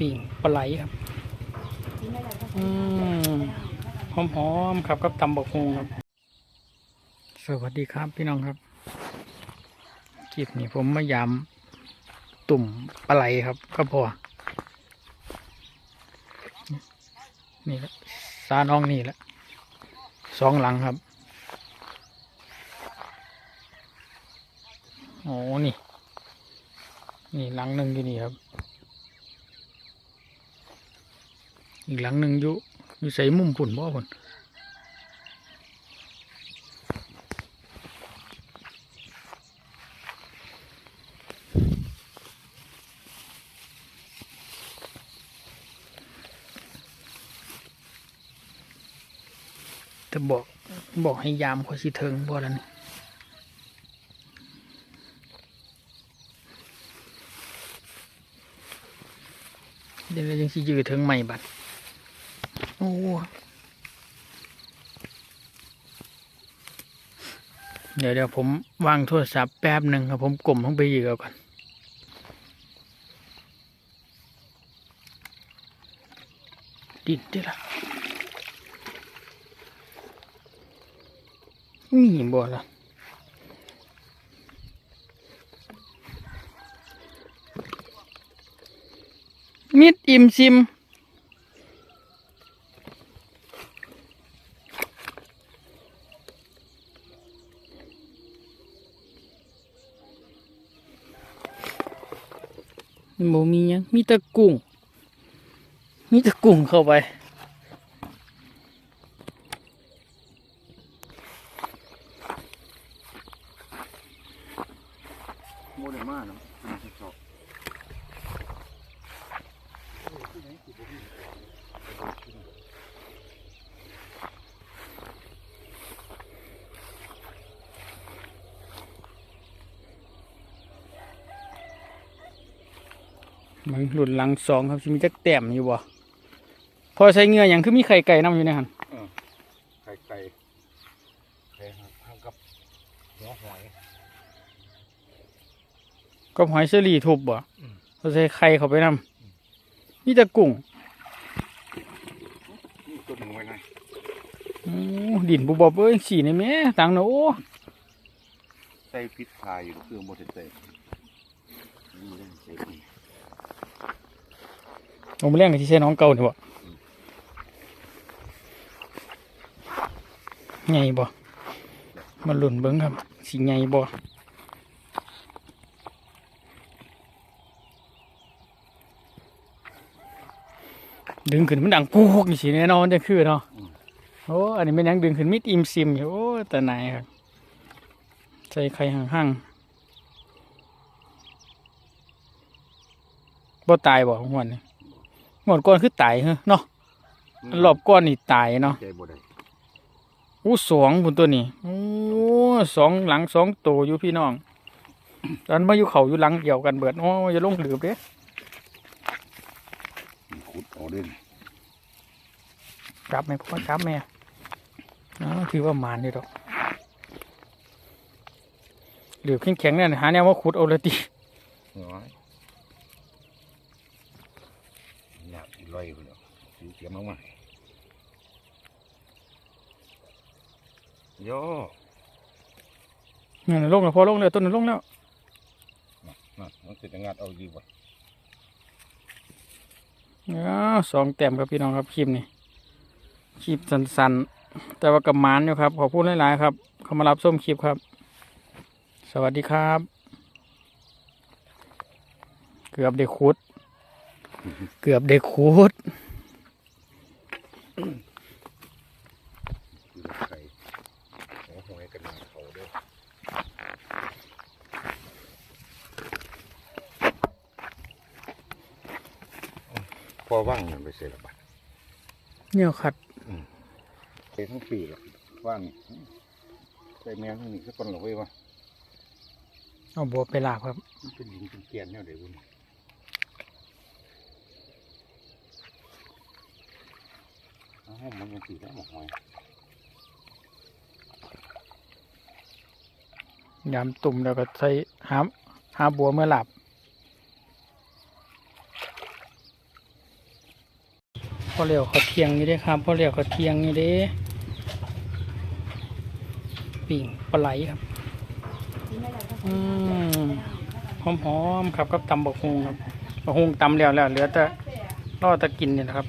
ปิ่งปลาไหลครับอืมหอมๆครับกับตำบักฮงครับ สวัสดีครับพี่น้องครับคลิปนี้ผมมายามตุ่มปลาไหลครับก็พอนี่แหละซาน้องนี่แหละสองหลังครับโอ้นี่ นี่หลังหนึ่งอยู่นี่ครับ อีกหลังหนึ่งอยู่อยู่ใส่มุมผุ่นบ่ผุ่นจะบอกบอกให้ยามขอยสิเทิงบ่แล้วนี่เดี๋ยวเรายังสิยืดถึงใหม่บัด โอ้เดี๋ยวเดี๋ยวผมวางโทรศัพท์แป๊บหนึ่งครับ ผมกลมลงไปอีกเอก่อนดิดได้ละนี่บ่ละมิดอิ่มซิม บ่มียังมีตะกุ้ง มีตะกุ้งเข้าไป โมเดลมาเนาะ มันหลุดหลังสองครับสิมีจักแต้มอยู่บ่พอใช้เหงื่ออย่างคือมีไข่ไก่น้ำอยู่ในหันไข่ไก่ไข่ห้างกับหัวหอยก็หอยเชอรี่ทุบบ่อืมพอใช้ไข่เข้าไปนำมีแต่กุ้งนี่ตัวหนึ่งไว้ไงโอ้ดินบุบอบเอ้ยสีนี่แม่ตังเนาะโอ้ใส่พิษพายอยู่เครื่องโมเดลเตอร์ นี่ไม่ได้ใส่ดีผมเลี้ยงกับที่ใช้น้องเก่านี่บ่ไงบ่มาหลุนเบิ้งครับสีไงบ่ดึงขึ้นมันดังปุ๊กนี่สิแน่นอนจะคือเนาะโอ้อันนี้มันยังดึงขึ้นมิดอิมซิมอยู่โอ้แต่ไหนายครับใส่ไข่ห่างๆบ่ตายบ่ของมันนี่ห มดก่อนคือตายเหรอเนาะอันรอบก้อนนี่ตายเนาะใจบ่ได้อู้สองบนตัวนี้โอ้สองหลังสองตัวอยู่พี่น้องตอนมาอยู่เขาอยู่หลังเกี่ยวกันเบิดโอ้อย่าลงหลืบเด้ขุดเอาเด่นจับไหมพ่อจับแม่อ๋อถือว่ามานนี่ดอกหลืบแข็งๆเนี่ยหาแนวว่าขุดเอาเลยติ น้อยหนักลอยไปแล้วสีเขียวมากๆโย่นี่นลงแล้วพอลงแล้วต้นนั้นลงแล้วน่ะมันจะงัดเอาดีกว่าอ้าวสองแต้มครับพี่น้องครับคลิปนี้คลิปสั้นๆ แต่ว่ากับมานอยู่ครับ ขอพูดหลายๆครับ เข้ามารับส้มคลิปครับ สวัสดีครับ เกือบได้ขุด เกือบได้ขุดคือไข่หัวหอยกันหนาเขาเด้วยพอว่างเนี่ยไปเสร็จแล้วบัดเนี่ยขัดไปทั้งปีแล้วว่างใส่แมวทั้งนี้สักคนหรอกเว้ยว่าเอาบัวไปลาบครับมันเป็นดินเป็นเกลียนเนี่ยเดี๋ยวบุญ อ้าวมันยังตีได้หมดหอยยำตุ่มแล้วก็ใส่หาหาบัวเมื่อหลับอเลี้ยวเขาเทียงนี่เด้ครับพอเลี้ยวเขาเทียงนี่เด้ปิ่งปลาไหลครับอืมหอมๆครับกับตำบักฮุงครับบักฮุงตำแล้วแล้วเหลือแต่รอแตะกินนี่นะครับ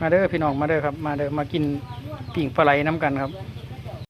มาเด้อพี่น้องมาเด้อครับ มาเด้อมากินปิ่งปลาไหลน้ำกันครับ